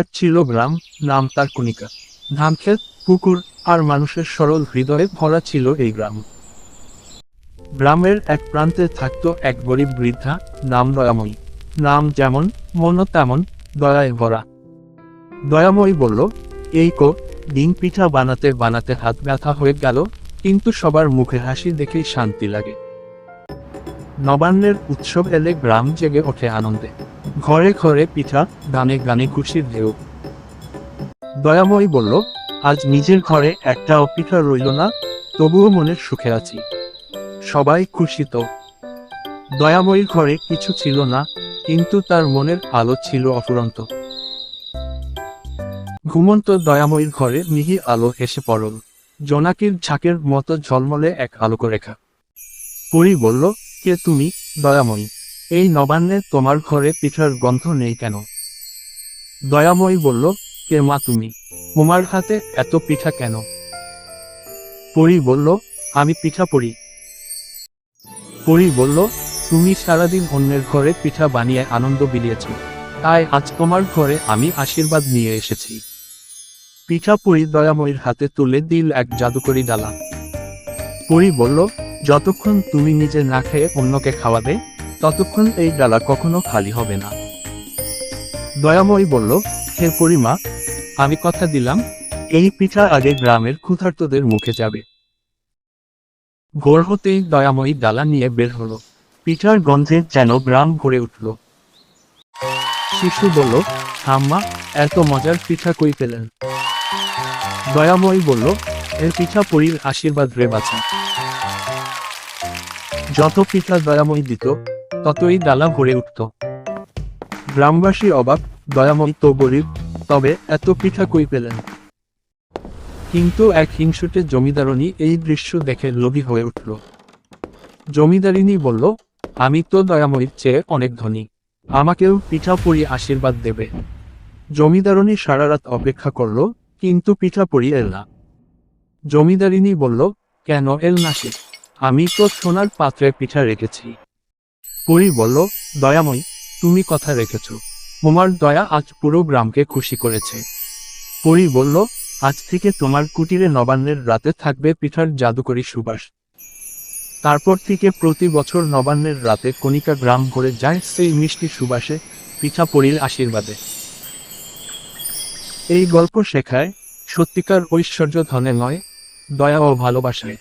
এক ছিল গ্রাম নাম তার কণিকা। ধানক্ষেত পুকুর আর মানুষের সরল হৃদয়ে ভরা ছিল এই গ্রাম। গ্রামের এক প্রান্তে থাকতো এক গরিব বৃদ্ধা নাম দয়াময়ী। নাম যেমন, মনও তেমন, দয়ায় ভরা। দয়াময়ী বলল, এই কো, ডিম পিঠা বানাতে বানাতে হাত ব্যথা হয়ে গেল, কিন্তু সবার মুখে হাসি দেখেই শান্তি লাগে। নবান্নের উৎসব এলে গ্রাম জেগে ওঠে আনন্দে। ঘরে ঘরে পিঠা গানে গানে খুশির ঢেউ। দয়াময়ী বলল, আজ নিজের ঘরে একটাও পিঠা রইল না, তবুও মনের সুখে আছি। সবাই খুশি তো? দয়াময়ীর ঘরে কিছু ছিল না, কিন্তু তার মনের আলো ছিল অফুরন্ত। ঘুমন্ত দয়াময়ীর ঘরে মিহি আলো এসে পড়ল। জোনাকির ঝাঁকের মতো ঝলমলে এক আলোকরেখা। পরি বলল, কে তুমি, দয়াময়ী? এই নবান্নে তোমার ঘরে পিঠার গন্ধ নেই কেন? দয়াময়ী বলল, কে মা তুমি? তোমার হাতে এত পিঠা কেন? পরি বলল, আমি পিঠা পড়ি পরি বলল, তুমি সারাদিন অন্যের ঘরে পিঠা বানিয়ে আনন্দ বিলিয়েছ। তাই আজ তোমার ঘরে আমি আশীর্বাদ নিয়ে এসেছি। পিঠা পরি দয়াময়ীর হাতে তুলে দিল এক জাদুকরি ডালা। পরি বলল, যতক্ষণ তুমি নিজে না খেয়ে অন্যকে খাওয়াবে ততক্ষণ এই ডালা কখনো খালি হবে না। দয়াময়ী বলল, হে পরিমা, আমি কথা দিলাম, এই পিঠা আগে গ্রামের ক্ষুধার্তদের মুখে যাবে। ভোর হতেই দয়াময়ী ডালা নিয়ে বের হলো। পিঠার গন্ধে যেন গ্রাম ভরে উঠল। শিশু বলল, ঠাম্মা, এত মজার পিঠা কই পেলেন? দয়াময়ী বলল, এর পিঠা পরীর আশীর্বাদ রে বাছা। যত পিঠা দয়াময়ী দিত ততই ডালা ভরে উঠত। গ্রামবাসী অবাক দয়াময়ী তো গরিব, তবে এত পিঠা কই পেলেন? কিন্তু এক হিংসুটে জমিদারণী এই দৃশ্য দেখে লোভী হয়ে উঠল। জমিদারিনী বলল, আমি তো দয়াময়ীর চেয়ে অনেক ধনী। আমাকেও পিঠা পরি আশীর্বাদ দেবে। জমিদারণী সারা রাত অপেক্ষা করল, কিন্তু পিঠা পরি এল না। জমিদারিনী বলল, কেন এল না সে? আমি তো সোনার পাত্রে পিঠা রেখেছি। পরি বলল, দয়াময়ী, তুমি কথা রেখেছ। তোমার দয়া আজ পুরো গ্রামকে খুশি করেছে। পরি বলল, আজ থেকে তোমার কুটিরে নবান্নের রাতে থাকবে পিঠার জাদুকরি সুবাস। তারপর থেকে প্রতি বছর নবান্নের রাতে কণিকা গ্রাম ভরে যায় সেই মিষ্টি সুবাসে পিঠা পরির আশীর্বাদে। এই গল্প শেখায় সত্যিকার ঐশ্বর্য ধনে নয়, দয়া ও ভালোবাসায়।